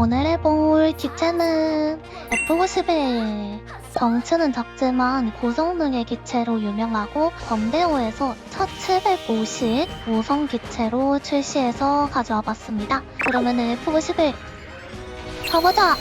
오늘 해볼 기체는 F-51 덩치는 작지만 고성능의 기체로 유명하고 범대호에서 1750 모성 기체로 출시해서 가져와 봤습니다. 그러면 F-51 가보자! 어,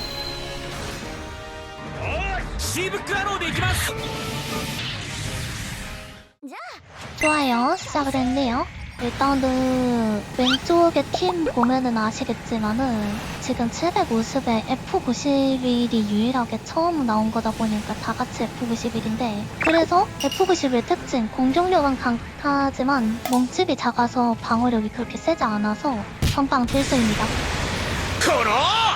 좋아요. 시작을 했네요. 일단은 왼쪽에 팀 보면은 아시겠지만은 지금 750에 F91이 유일하게 처음 나온 거다 보니까 다 같이 F91인데 그래서 F91 특징 공격력은 강하지만 몸집이 작아서 방어력이 그렇게 세지 않아서 선빵 필수입니다. この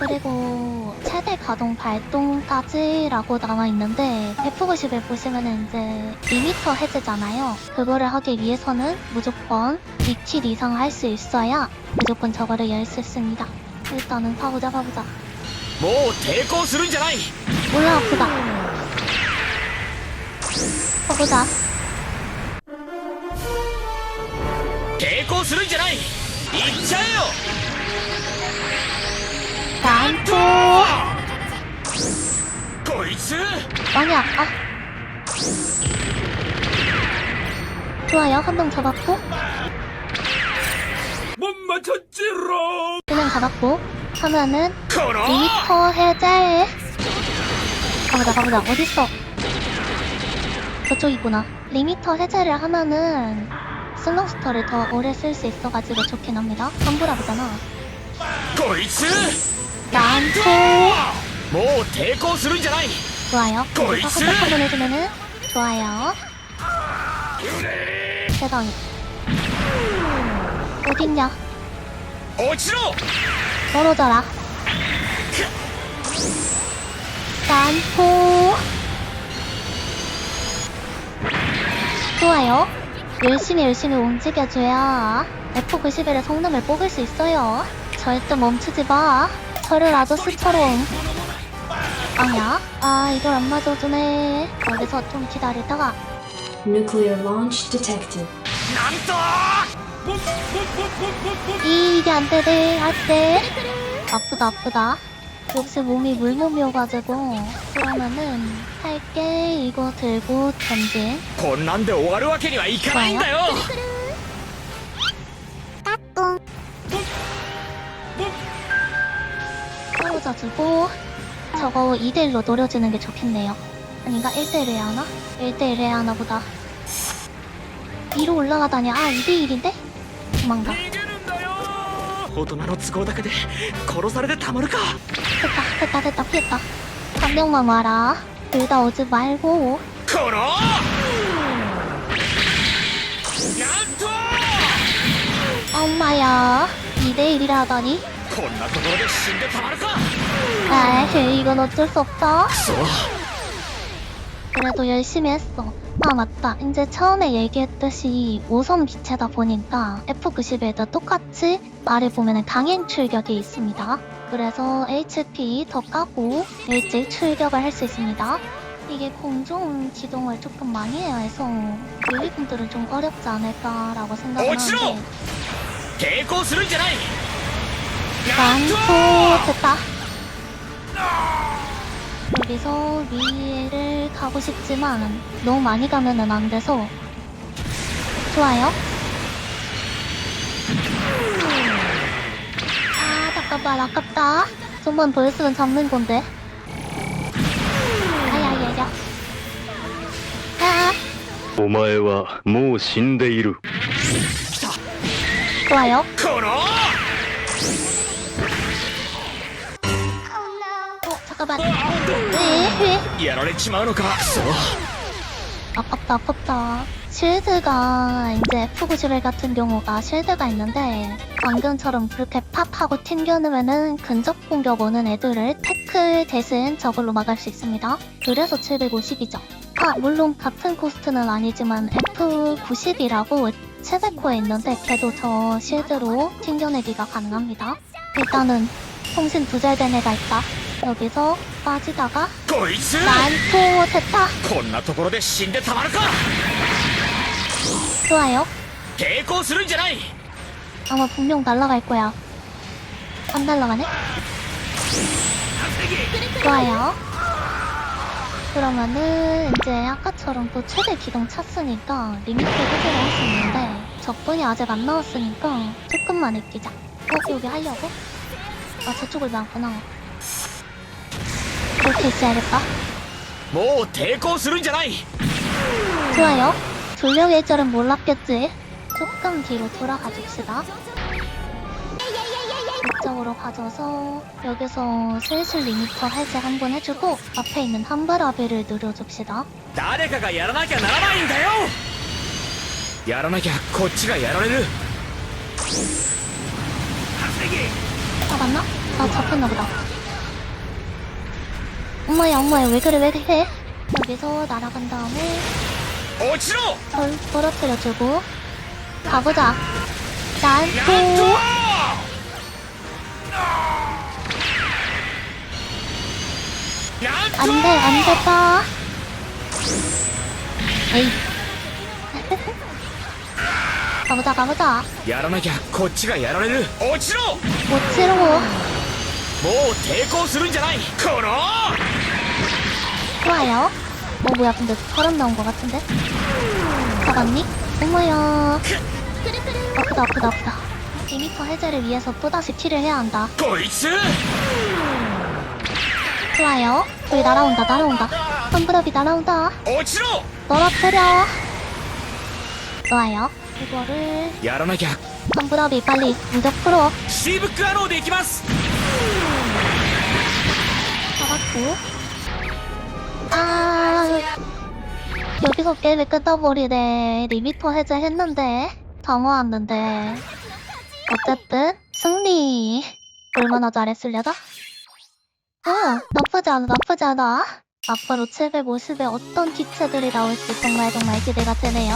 그리고 최대 가동 발동까지라고 나와 있는데 190을 보시면은 이제 2m 해제잖아요. 그거를 하기 위해서는 무조건 2킬 이상 할 수 있어야 무조건 저거를 열 수 있습니다. 일단은 파보자 파보자. 뭐 대고 쓰는 자라이. 올라갑시다. 파보자. 대고 쓰는 자라이. 입차요. 난투 こいつ 많이 아파. 좋아요 한 명 잡았고 못 맞췄지롱 그냥 잡았고 하면은 この 리미터 해제 가보자 가보자 어딨어 저쪽이구나 리미터 해제를 하면은 슬로스터를 더 오래 쓸 수 있어가지고 좋긴 합니다 환불하보잖아 こいつ 난투 もう抵抗するんじゃない 좋아요 거의 여기서 쓰- 한번 한번 해주면은 좋아요 세상에 어딨냐 落ちろ 떨어져라 난투 좋아요 열심히 열심히 움직여줘야 F91의 성능을 뽑을 수 있어요 절대 멈추지 마 저를 아저씨처럼 아니야 아 이걸 안 맞아주네 여기서 좀 기다리다가 Nuclear launch detected. なんと 이게 안 되네 안돼 아프다 아프다 역시 몸이 물몸이어가지고 그러면은 할게 이거 들고 전진 こんなんで終わるわけにはいかないんだよ 떨어져주고 저거 2대1로 노려지는 게 좋겠네요 아닌가 1대1 해야 하나? 1대1 해야 하나 보다 위로 올라가다니 아 2대1인데? 도망가 逃げるんだよ大人の都合だけで殺されてたまるか 됐다 됐다 됐다 피했다 한 명만 와라 둘 다 오지 말고 このなんと 엄마야 2대1이라 하다니 こんなところで死んでたまるか 에이, 이건 어쩔 수 없다. 그래도 열심히 했어. 아 맞다. 이제 처음에 얘기했듯이 5선 기체다 보니까 F91도 똑같이 말해보면 강행 출격이 있습니다. 그래서 HP 더 까고 일찍 출격을 할 수 있습니다. 이게 공중 기동을 조금 많이 해야 해서 유리분들은 좀 어렵지 않을까라고 생각하는데 개고수를 잖아 난토 됐다. 여기서 위를 가고 싶지만 너무 많이 가면은 안 돼서 좋아요. 아 잠깐만 아깝다. 좀만 더 했으면 잡는 건데. 아야야야. 아 お前はもう死んでいる 좋아요. この 아, 아, 아, 아깝다 아깝다 실드가 이제 푸구즈벨 같은 경우가 실드가 있는데 방금처럼 그렇게 팝 하고 튕겨놓으면은 근접 공격 오는 애들을 태클 대신 저걸로 막을 수 있습니다. 그래서 750이죠. 아 물론 같은 코스트는 아니지만 F90이라고 700호에 있는데 걔도 저 실드로 튕겨내기가 가능합니다. 일단은 통신 두절된 애가 있다 여기서 빠지다가 こいつ 난토 됐다 こんなところで死んでたまるか 좋아요 抵抗するんじゃない 아마 분명 날아갈 거야. 안 날라가네? 좋아요. 그러면은 이제 아까처럼 또 최대 기동 찼으니까 리미트 해제를 할 수 있는데 적분이 아직 안 나왔으니까 조금만 아끼자. 어, 여기 하려고? 아, 저쪽을 막구나. 그렇게 있어야겠다. もう抵抗するんじゃない 좋아요. 돌려일 줄은 몰랐겠지. 조금 뒤로 돌아가 줍시다. 이쪽으로 가져서 여기서 슬슬 리미터 해제 한 번 해주고 앞에 있는 한바라비를 누려줍시다. 誰かがやらなきゃならないんだよやらなきゃこっちがやられる 잡혔나? 아 잡혔나보다. 엄마야 엄마야 왜 그래 왜 그래? 여기서 날아간 다음에 어지러! 덜 떨어뜨려주고 가보자. 난또 안돼 안됐다. 에이. 가보자 가보자. やらなきゃこっちがやられる落ちろ 모치로 もう抵抗するんじゃないこの 좋아요. 어 뭐야 근데 사람 나온 것 같은데? 잡았니? 어머야. 아프다 아프다 아프다. 리미터 해제를 위해서 또다시 킬을 해야 한다. こいつ 좋아요. 저기 날아온다 날아온다. 덤브럽이 날아온다. 落ちろ 떨어뜨려. 좋아요. 이거를 やらなきゃ 덤브럽이 빨리 무적 풀어. シーブックアローで行きます 잡았고. 아 여기서 게임을 끝나버리네. 리미터 해제했는데 당황했는데. 어쨌든 승리. 얼마나 잘했을려나? 어 나쁘지 않아 나쁘지 않아. 앞으로 750에 어떤 기체들이 나올지 정말 정말 기대가 되네요.